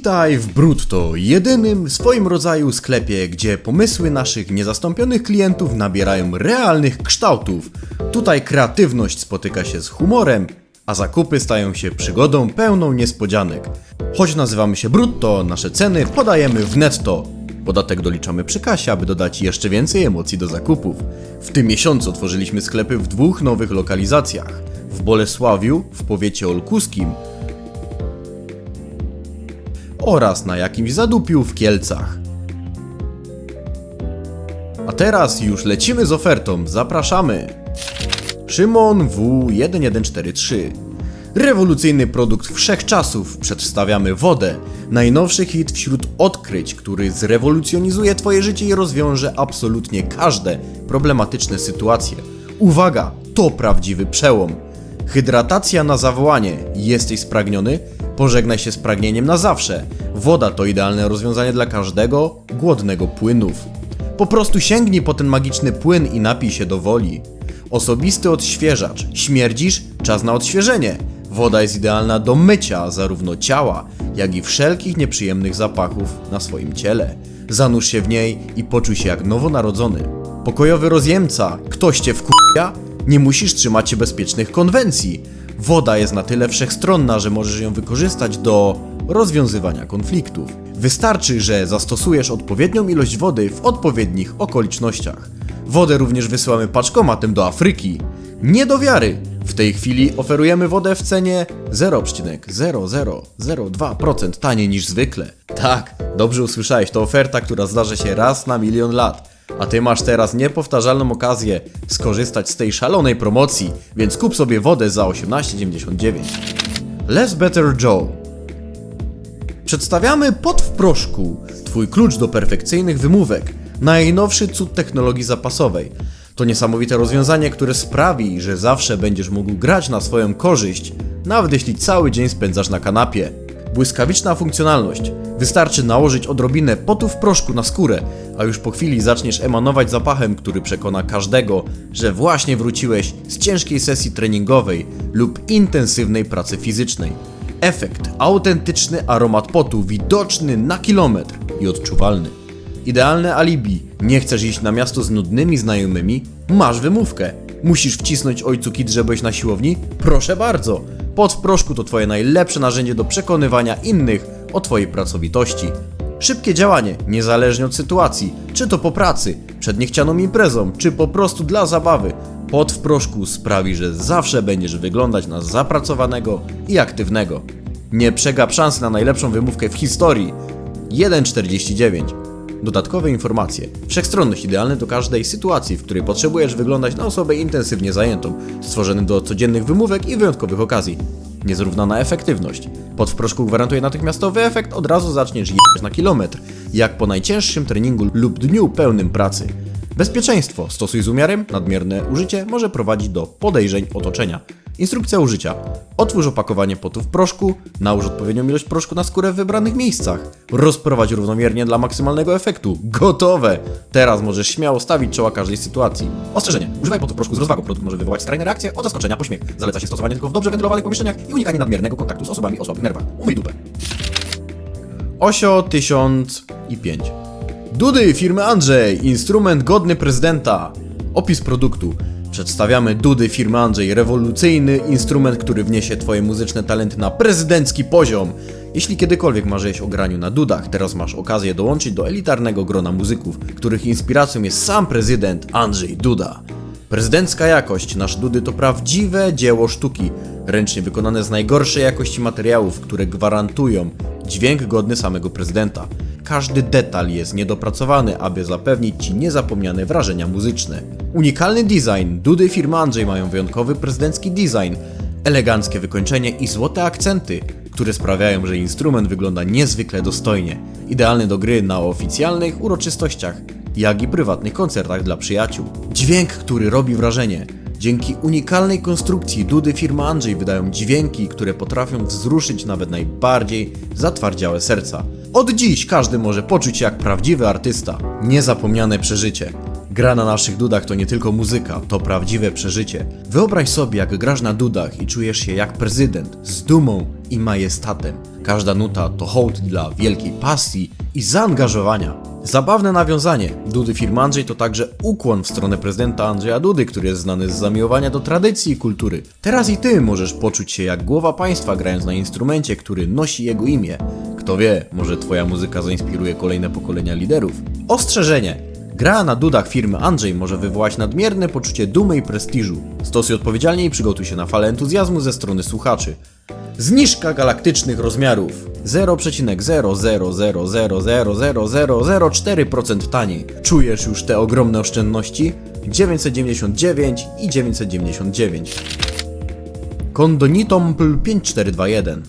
Witaj w Brutto, jedynym w swoim rodzaju sklepie, gdzie pomysły naszych niezastąpionych klientów nabierają realnych kształtów. Tutaj kreatywność spotyka się z humorem, a zakupy stają się przygodą pełną niespodzianek. Choć nazywamy się Brutto, nasze ceny podajemy w netto. Podatek doliczamy przy kasie, aby dodać jeszcze więcej emocji do zakupów. W tym miesiącu otworzyliśmy sklepy w dwóch nowych lokalizacjach. W Bolesławiu, w powiecie olkuskim oraz na jakimś zadupiu w Kielcach. A teraz już lecimy z ofertą, zapraszamy! Szymon W1143 Rewolucyjny produkt wszechczasów, przedstawiamy wodę. Najnowszy hit wśród odkryć, który zrewolucjonizuje Twoje życie i rozwiąże absolutnie każde problematyczne sytuacje. Uwaga, to prawdziwy przełom. Hydratacja na zawołanie. Jesteś spragniony? Pożegnaj się z pragnieniem na zawsze. Woda to idealne rozwiązanie dla każdego głodnego płynów. Po prostu sięgnij po ten magiczny płyn i napij się do woli. Osobisty odświeżacz. Śmierdzisz? Czas na odświeżenie. Woda jest idealna do mycia zarówno ciała, jak i wszelkich nieprzyjemnych zapachów na swoim ciele. Zanurz się w niej i poczuj się jak nowonarodzony. Pokojowy rozjemca. Ktoś cię wkurwia? Nie musisz trzymać się bezpiecznych konwencji. Woda jest na tyle wszechstronna, że możesz ją wykorzystać do rozwiązywania konfliktów. Wystarczy, że zastosujesz odpowiednią ilość wody w odpowiednich okolicznościach. Wodę również wysyłamy paczkomatem do Afryki. Nie do wiary! W tej chwili oferujemy wodę w cenie 0,0002% taniej niż zwykle. Tak, dobrze usłyszałeś, to oferta, która zdarza się raz na milion lat. A ty masz teraz niepowtarzalną okazję skorzystać z tej szalonej promocji, więc kup sobie wodę za 18,99. Less Better Joe Przedstawiamy pot w proszku, Twój klucz do perfekcyjnych wymówek, najnowszy cud technologii zapasowej. To niesamowite rozwiązanie, które sprawi, że zawsze będziesz mógł grać na swoją korzyść, nawet jeśli cały dzień spędzasz na kanapie. Błyskawiczna funkcjonalność. Wystarczy nałożyć odrobinę potu w proszku na skórę, a już po chwili zaczniesz emanować zapachem, który przekona każdego, że właśnie wróciłeś z ciężkiej sesji treningowej lub intensywnej pracy fizycznej. Efekt autentyczny aromat potu widoczny na kilometr i odczuwalny. Idealne alibi. Nie chcesz iść na miasto z nudnymi znajomymi? Masz wymówkę. Musisz wcisnąć ojcu kit, że byłeś na siłowni? Proszę bardzo. Pot w proszku to twoje najlepsze narzędzie do przekonywania innych o twojej pracowitości. Szybkie działanie, niezależnie od sytuacji, czy to po pracy, przed niechcianą imprezą, czy po prostu dla zabawy. Pot w proszku sprawi, że zawsze będziesz wyglądać na zapracowanego i aktywnego. Nie przegap szansy na najlepszą wymówkę w historii. 1,49. Dodatkowe informacje. Wszechstronność idealny do każdej sytuacji, w której potrzebujesz wyglądać na osobę intensywnie zajętą, stworzony do codziennych wymówek i wyjątkowych okazji. Niezrównana efektywność. Pod proszku gwarantuje natychmiastowy efekt, od razu zaczniesz jechać na kilometr, jak po najcięższym treningu lub dniu pełnym pracy. Bezpieczeństwo. Stosuj z umiarem, nadmierne użycie może prowadzić do podejrzeń otoczenia. Instrukcja użycia. Otwórz opakowanie potu w proszku, nałóż odpowiednią ilość proszku na skórę w wybranych miejscach. Rozprowadź równomiernie dla maksymalnego efektu. Gotowe! Teraz możesz śmiało stawić czoła każdej sytuacji. Ostrzeżenie. Używaj potu w proszku z rozwagą. Produkt może wywołać skrajne reakcje od zaskoczenia po śmiech. Zaleca się stosowanie tylko w dobrze wentylowanych pomieszczeniach i unikanie nadmiernego kontaktu z osobami o słabych nerwach. Umyj dupę. Osio 1005 Dudy firmy Andrzej, instrument godny prezydenta. Opis produktu. Przedstawiamy Dudy firmy Andrzej, rewolucyjny instrument, który wniesie Twoje muzyczne talenty na prezydencki poziom. Jeśli kiedykolwiek marzyłeś o graniu na dudach, teraz masz okazję dołączyć do elitarnego grona muzyków, których inspiracją jest sam prezydent Andrzej Duda. Prezydencka jakość. Nasze dudy to prawdziwe dzieło sztuki, ręcznie wykonane z najgorszej jakości materiałów, które gwarantują dźwięk godny samego prezydenta. Każdy detal jest niedopracowany, aby zapewnić Ci niezapomniane wrażenia muzyczne. Unikalny design. Dudy firmy Andrzej mają wyjątkowy prezydencki design, eleganckie wykończenie i złote akcenty, które sprawiają, że instrument wygląda niezwykle dostojnie. Idealny do gry na oficjalnych uroczystościach, jak i prywatnych koncertach dla przyjaciół. Dźwięk, który robi wrażenie. Dzięki unikalnej konstrukcji dudy firmy Andrzej wydają dźwięki, które potrafią wzruszyć nawet najbardziej zatwardziałe serca. Od dziś każdy może poczuć się jak prawdziwy artysta. Niezapomniane przeżycie. Gra na naszych dudach to nie tylko muzyka, to prawdziwe przeżycie. Wyobraź sobie, jak grasz na dudach i czujesz się jak prezydent, z dumą i majestatem. Każda nuta to hołd dla wielkiej pasji i zaangażowania. Zabawne nawiązanie. Dudy firmy Andrzej to także ukłon w stronę prezydenta Andrzeja Dudy, który jest znany z zamiłowania do tradycji i kultury. Teraz i ty możesz poczuć się jak głowa państwa grając na instrumencie, który nosi jego imię. Kto wie, może twoja muzyka zainspiruje kolejne pokolenia liderów. Ostrzeżenie. Gra na dudach firmy Andrzej może wywołać nadmierne poczucie dumy i prestiżu. Stosuj odpowiedzialnie i przygotuj się na falę entuzjazmu ze strony słuchaczy. Zniżka galaktycznych rozmiarów 0,000000004% taniej. Czujesz już te ogromne oszczędności? 999 i 999. Kondonitompl 5421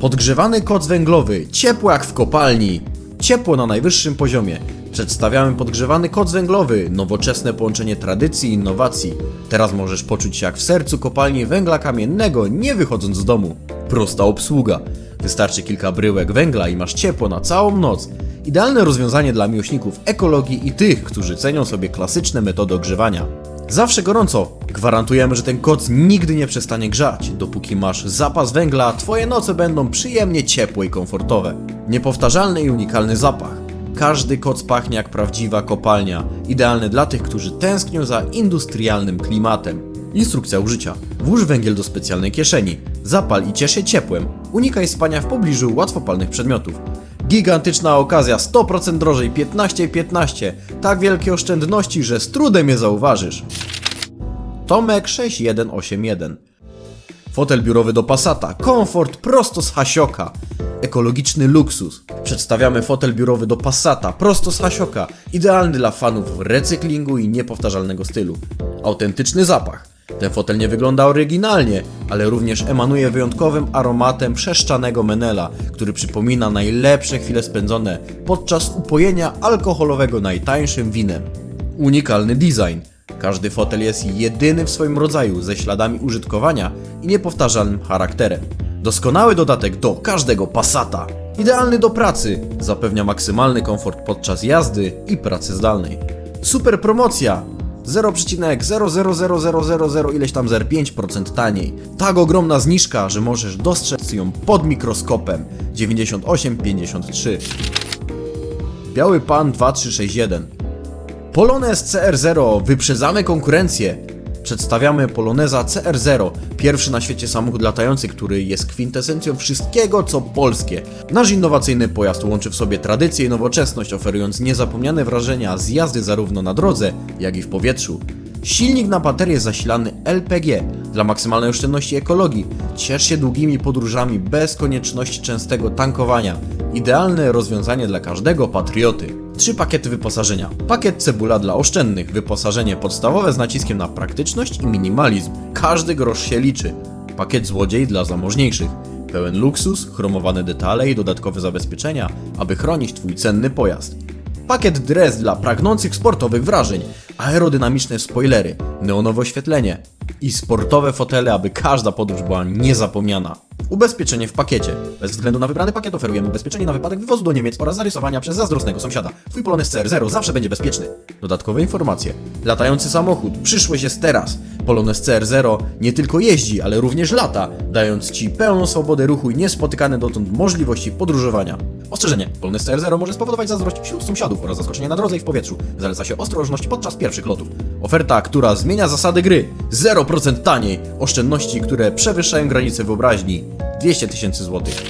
Podgrzewany koc węglowy, ciepło jak w kopalni. Ciepło na najwyższym poziomie. Przedstawiamy podgrzewany koc węglowy, nowoczesne połączenie tradycji i innowacji. Teraz możesz poczuć się jak w sercu kopalni węgla kamiennego, nie wychodząc z domu. Prosta obsługa. Wystarczy kilka bryłek węgla i masz ciepło na całą noc. Idealne rozwiązanie dla miłośników ekologii i tych, którzy cenią sobie klasyczne metody ogrzewania. Zawsze gorąco. Gwarantujemy, że ten koc nigdy nie przestanie grzać. Dopóki masz zapas węgla, twoje noce będą przyjemnie ciepłe i komfortowe. Niepowtarzalny i unikalny zapach. Każdy koc pachnie jak prawdziwa kopalnia, idealny dla tych, którzy tęsknią za industrialnym klimatem. Instrukcja użycia. Włóż węgiel do specjalnej kieszeni. Zapal i ciesz się ciepłem. Unikaj spania w pobliżu łatwopalnych przedmiotów. Gigantyczna okazja, 100% drożej, 15,15. 15. Tak wielkie oszczędności, że z trudem je zauważysz. Tomek 6181 Fotel biurowy do Passata, komfort prosto z Hasioka. Ekologiczny luksus. Przedstawiamy fotel biurowy do Passata, prosto z Hasioka. Idealny dla fanów recyklingu i niepowtarzalnego stylu. Autentyczny zapach. Ten fotel nie wygląda oryginalnie, ale również emanuje wyjątkowym aromatem przeszczanego menela, który przypomina najlepsze chwile spędzone podczas upojenia alkoholowego najtańszym winem. Unikalny design. Każdy fotel jest jedyny w swoim rodzaju, ze śladami użytkowania i niepowtarzalnym charakterem. Doskonały dodatek do każdego Passata. Idealny do pracy, zapewnia maksymalny komfort podczas jazdy i pracy zdalnej. Super promocja! 0,00000 ileś tam 0,5% taniej. Tak ogromna zniżka, że możesz dostrzec ją pod mikroskopem. 98,53. Biały Pan 2361 Polonez CR0 wyprzedzamy konkurencję. Przedstawiamy Poloneza CR0, pierwszy na świecie samochód latający, który jest kwintesencją wszystkiego co polskie. Nasz innowacyjny pojazd łączy w sobie tradycję i nowoczesność, oferując niezapomniane wrażenia z jazdy zarówno na drodze, jak i w powietrzu. Silnik na baterię zasilany LPG dla maksymalnej oszczędności ekologii. Ciesz się długimi podróżami bez konieczności częstego tankowania. Idealne rozwiązanie dla każdego patrioty. Trzy pakiety wyposażenia. Pakiet cebula dla oszczędnych, wyposażenie podstawowe z naciskiem na praktyczność i minimalizm. Każdy grosz się liczy. Pakiet złodziej dla zamożniejszych. Pełen luksus, chromowane detale i dodatkowe zabezpieczenia, aby chronić Twój cenny pojazd. Pakiet dress dla pragnących sportowych wrażeń, aerodynamiczne spoilery, neonowe oświetlenie i sportowe fotele, aby każda podróż była niezapomniana. Ubezpieczenie w pakiecie. Bez względu na wybrany pakiet oferujemy ubezpieczenie na wypadek wywozu do Niemiec oraz zarysowania przez zazdrosnego sąsiada. Twój Polonez CR0 zawsze będzie bezpieczny. Dodatkowe informacje. Latający samochód. Przyszłość jest teraz. Polonez CR0 nie tylko jeździ, ale również lata, dając Ci pełną swobodę ruchu i niespotykane dotąd możliwości podróżowania. Ostrzeżenie. Polonez CR0 może spowodować zazdrość wśród sąsiadów oraz zaskoczenie na drodze i w powietrzu. Zaleca się ostrożność podczas pierwszych lotów. Oferta, która zmienia zasady gry. 0% taniej. Oszczędności, które przewyższają granice wyobraźni. 200 tysięcy złotych.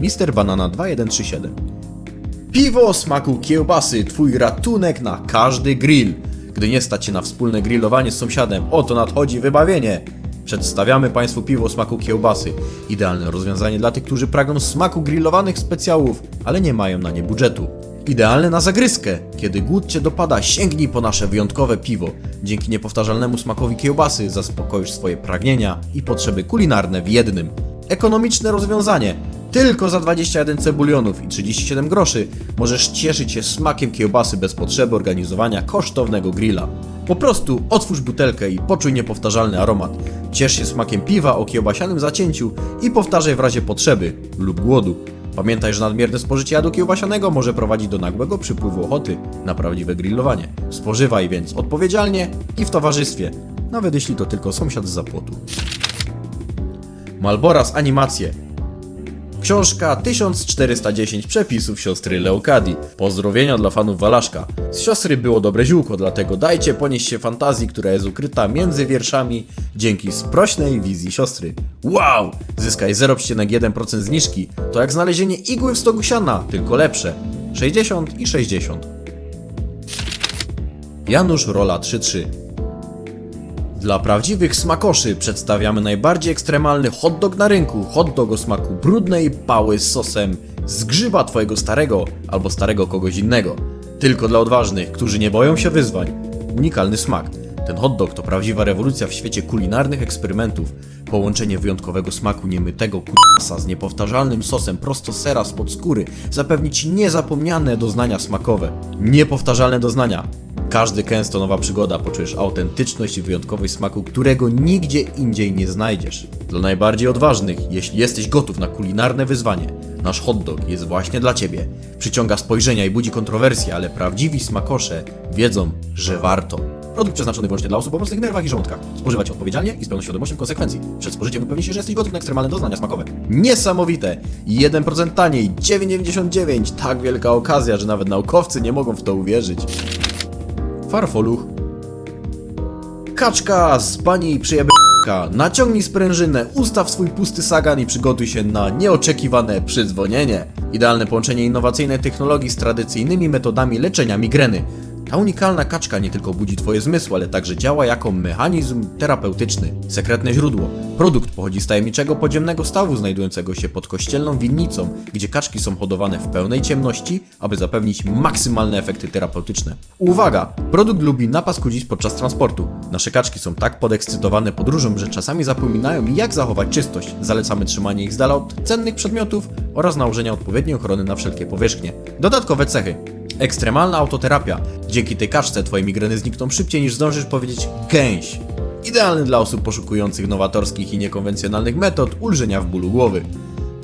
Mister Banana 2137 Piwo smaku kiełbasy, twój ratunek na każdy grill. Gdy nie stać się na wspólne grillowanie z sąsiadem, oto nadchodzi wybawienie. Przedstawiamy Państwu piwo smaku kiełbasy. Idealne rozwiązanie dla tych, którzy pragną smaku grillowanych specjałów, ale nie mają na nie budżetu. Idealne na zagryzkę. Kiedy głód Cię dopada, sięgnij po nasze wyjątkowe piwo. Dzięki niepowtarzalnemu smakowi kiełbasy zaspokoisz swoje pragnienia i potrzeby kulinarne w jednym. Ekonomiczne rozwiązanie. Tylko za 21 cebulionów i 37 groszy możesz cieszyć się smakiem kiełbasy bez potrzeby organizowania kosztownego grilla. Po prostu otwórz butelkę i poczuj niepowtarzalny aromat. Ciesz się smakiem piwa o kiełbasianym zacięciu i powtarzaj w razie potrzeby lub głodu. Pamiętaj, że nadmierne spożycie jadu kiełbasianego może prowadzić do nagłego przypływu ochoty na prawdziwe grillowanie. Spożywaj więc odpowiedzialnie i w towarzystwie, nawet jeśli to tylko sąsiad z zapłotu. Malbora z animacje. Książka 1410 przepisów siostry Leokadii. Pozdrowienia dla fanów Walaszka. Z siostry było dobre ziółko, dlatego dajcie ponieść się fantazji, która jest ukryta między wierszami dzięki sprośnej wizji siostry. Wow! Zyskaj 0,1% zniżki. To jak znalezienie igły w stogu siana, tylko lepsze. 60 i 60. Janusz Rola 33 dla prawdziwych smakoszy przedstawiamy najbardziej ekstremalny hot dog na rynku. Hot dog o smaku brudnej pały z sosem z grzyba twojego starego albo starego kogoś innego. Tylko dla odważnych, którzy nie boją się wyzwań. Unikalny smak. Ten hot dog to prawdziwa rewolucja w świecie kulinarnych eksperymentów. Połączenie wyjątkowego smaku niemytego kutasa z niepowtarzalnym sosem prosto sera spod skóry zapewni ci niezapomniane doznania smakowe. Niepowtarzalne doznania. Każdy kęs to nowa przygoda, poczujesz autentyczność i wyjątkowość smaku, którego nigdzie indziej nie znajdziesz. Dla najbardziej odważnych, jeśli jesteś gotów na kulinarne wyzwanie, nasz hot dog jest właśnie dla Ciebie. Przyciąga spojrzenia i budzi kontrowersje, ale prawdziwi smakosze wiedzą, że warto. Produkt przeznaczony wyłącznie dla osób o mocnych nerwach i żołądkach. Spożywać odpowiedzialnie i z pełną świadomością konsekwencji. Przed spożyciem upewnij się, że jesteś gotów na ekstremalne doznania smakowe. Niesamowite! 1% taniej, 9,99. Tak wielka okazja, że nawet naukowcy nie mogą w to uwierzyć. Farfoluch. Kaczka z pani przyjebka. Naciągnij sprężynę, ustaw swój pusty sagan i przygotuj się na nieoczekiwane przydzwonienie. Idealne połączenie innowacyjnej technologii z tradycyjnymi metodami leczenia migreny. Ta unikalna kaczka nie tylko budzi Twoje zmysły, ale także działa jako mechanizm terapeutyczny. Sekretne źródło. Produkt pochodzi z tajemniczego podziemnego stawu znajdującego się pod kościelną winnicą, gdzie kaczki są hodowane w pełnej ciemności, aby zapewnić maksymalne efekty terapeutyczne. Uwaga! Produkt lubi napaskudzić podczas transportu. Nasze kaczki są tak podekscytowane podróżą, że czasami zapominają jak zachować czystość. Zalecamy trzymanie ich z dala od cennych przedmiotów oraz nałożenie odpowiedniej ochrony na wszelkie powierzchnie. Dodatkowe cechy. Ekstremalna autoterapia. Dzięki tej kaczce twoje migreny znikną szybciej niż zdążysz powiedzieć gęś. Idealny dla osób poszukujących nowatorskich i niekonwencjonalnych metod ulżenia w bólu głowy.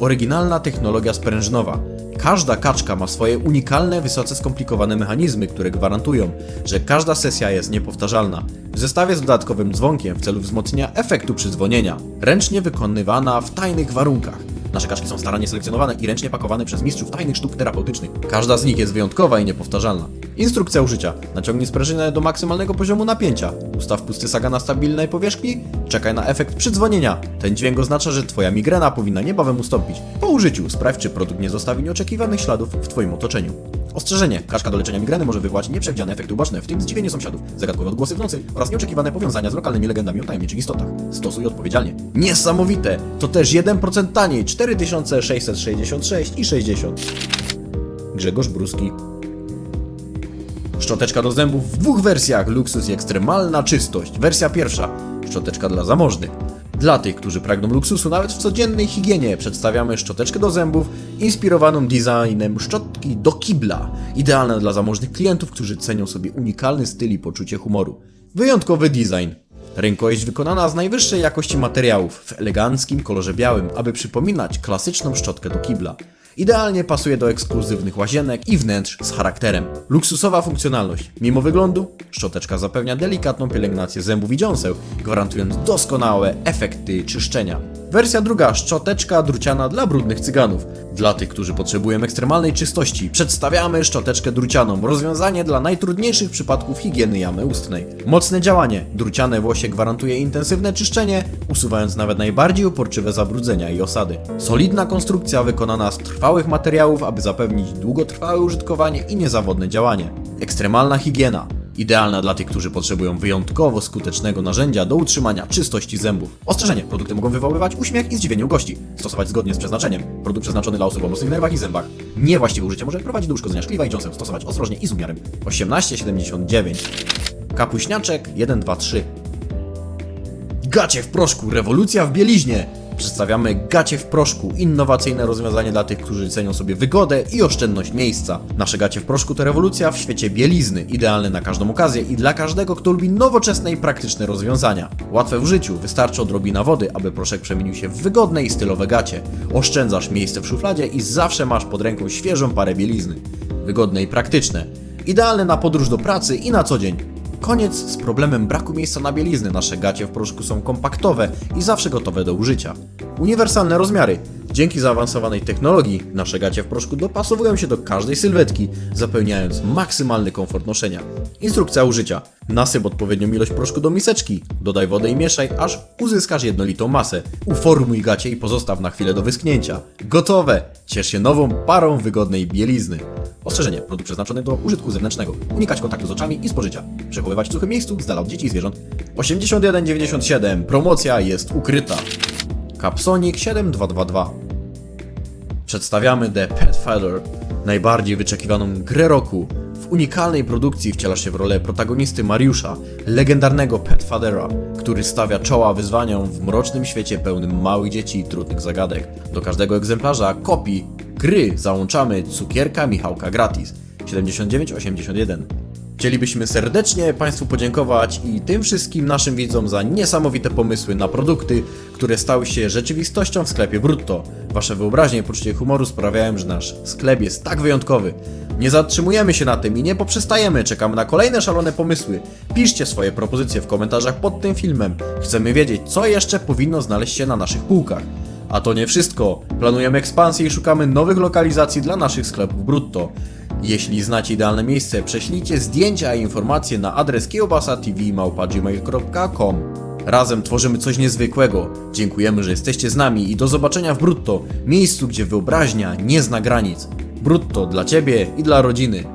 Oryginalna technologia sprężynowa. Każda kaczka ma swoje unikalne, wysoce skomplikowane mechanizmy, które gwarantują, że każda sesja jest niepowtarzalna. W zestawie z dodatkowym dzwonkiem w celu wzmocnienia efektu przydzwonienia. Ręcznie wykonywana w tajnych warunkach. Nasze kaczki są starannie selekcjonowane i ręcznie pakowane przez mistrzów tajnych sztuk terapeutycznych. Każda z nich jest wyjątkowa i niepowtarzalna. Instrukcja użycia. Naciągnij sprężynę do maksymalnego poziomu napięcia. Ustaw pusty saga na stabilnej powierzchni. Czekaj na efekt przydzwonienia. Ten dźwięk oznacza, że Twoja migrena powinna niebawem ustąpić. Po użyciu sprawdź, czy produkt nie zostawi nieoczekiwanych śladów w Twoim otoczeniu. Ostrzeżenie. Kaszka do leczenia migreny może wywołać nieprzewidziane efekty uboczne, w tym zdziwienie sąsiadów, zagadkowe odgłosy w nocy oraz nieoczekiwane powiązania z lokalnymi legendami o tajemniczych istotach. Stosuj odpowiedzialnie. Niesamowite! To też 1% taniej, 4666 i 60. Grzegorz Bruski. Szczoteczka do zębów w dwóch wersjach: luksus i ekstremalna czystość. Wersja pierwsza szczoteczka dla zamożnych. Dla tych, którzy pragną luksusu nawet w codziennej higienie, przedstawiamy szczoteczkę do zębów inspirowaną designem szczotki do kibla. Idealna dla zamożnych klientów, którzy cenią sobie unikalny styl i poczucie humoru. Wyjątkowy design. Rękojeść wykonana z najwyższej jakości materiałów, w eleganckim kolorze białym, aby przypominać klasyczną szczotkę do kibla. Idealnie pasuje do ekskluzywnych łazienek i wnętrz z charakterem. Luksusowa funkcjonalność. Mimo wyglądu, szczoteczka zapewnia delikatną pielęgnację zębów i dziąseł, gwarantując doskonałe efekty czyszczenia. Wersja druga, szczoteczka druciana dla brudnych cyganów. Dla tych, którzy potrzebują ekstremalnej czystości, przedstawiamy szczoteczkę drucianą, rozwiązanie dla najtrudniejszych przypadków higieny jamy ustnej. Mocne działanie, druciane włosie gwarantuje intensywne czyszczenie, usuwając nawet najbardziej uporczywe zabrudzenia i osady. Solidna konstrukcja wykonana z trwałych materiałów, aby zapewnić długotrwałe użytkowanie i niezawodne działanie. Ekstremalna higiena, Idealna dla tych, którzy potrzebują wyjątkowo skutecznego narzędzia do utrzymania czystości zębów. Ostrzeżenie: produkty mogą wywoływać uśmiech i zdziwienie u gości. Stosować zgodnie z przeznaczeniem. Produkt przeznaczony dla osób o mocnych nerwach i zębach. Niewłaściwe użycie może prowadzić do uszkodzenia szkliwa i dziąseł. Stosować ostrożnie i z umiarem. 18,79. Kapuśniaczek 1, 2, 3. Gacie w proszku, rewolucja w bieliźnie! Przedstawiamy gacie w proszku, innowacyjne rozwiązanie dla tych, którzy cenią sobie wygodę i oszczędność miejsca. Nasze gacie w proszku to rewolucja w świecie bielizny, idealne na każdą okazję i dla każdego, kto lubi nowoczesne i praktyczne rozwiązania. Łatwe w życiu, wystarczy odrobina wody, aby proszek przemienił się w wygodne i stylowe gacie. Oszczędzasz miejsce w szufladzie i zawsze masz pod ręką świeżą parę bielizny. Wygodne i praktyczne. Idealne na podróż do pracy i na co dzień. Koniec z problemem braku miejsca na bielizny. Nasze gacie w proszku są kompaktowe i zawsze gotowe do użycia. Uniwersalne rozmiary. Dzięki zaawansowanej technologii nasze gacie w proszku dopasowują się do każdej sylwetki, zapewniając maksymalny komfort noszenia. Instrukcja użycia. Nasyp odpowiednią ilość proszku do miseczki, dodaj wodę i mieszaj, aż uzyskasz jednolitą masę. Uformuj gacie i pozostaw na chwilę do wyschnięcia. Gotowe! Ciesz się nową parą wygodnej bielizny. Ostrzeżenie. Produkt przeznaczony do użytku zewnętrznego. Unikać kontaktu z oczami i spożycia. Przechowywać w suchym miejscu z dala od dzieci i zwierząt. 81,97. Promocja jest ukryta. Capsonic 7222. Przedstawiamy The Pet Fighter, najbardziej wyczekiwaną grę roku. W unikalnej produkcji wcielasz się w rolę protagonisty Mariusza, legendarnego Pet Fadera, który stawia czoła wyzwaniom w mrocznym świecie pełnym małych dzieci i trudnych zagadek. Do każdego egzemplarza kopii gry załączamy cukierka Michałka gratis 79,81. Chcielibyśmy serdecznie Państwu podziękować i tym wszystkim naszym widzom za niesamowite pomysły na produkty, które stały się rzeczywistością w sklepie Brutto. Wasze wyobraźnie i poczucie humoru sprawiają, że nasz sklep jest tak wyjątkowy. Nie zatrzymujemy się na tym i nie poprzestajemy, czekamy na kolejne szalone pomysły. Piszcie swoje propozycje w komentarzach pod tym filmem. Chcemy wiedzieć, co jeszcze powinno znaleźć się na naszych półkach. A to nie wszystko. Planujemy ekspansję i szukamy nowych lokalizacji dla naszych sklepów brutto. Jeśli znacie idealne miejsce, prześlijcie zdjęcia i informacje na adres kiełbasa.tv.gmail.com Razem tworzymy coś niezwykłego. Dziękujemy, że jesteście z nami i do zobaczenia w Brutto, miejscu, gdzie wyobraźnia nie zna granic. Brutto dla Ciebie i dla rodziny.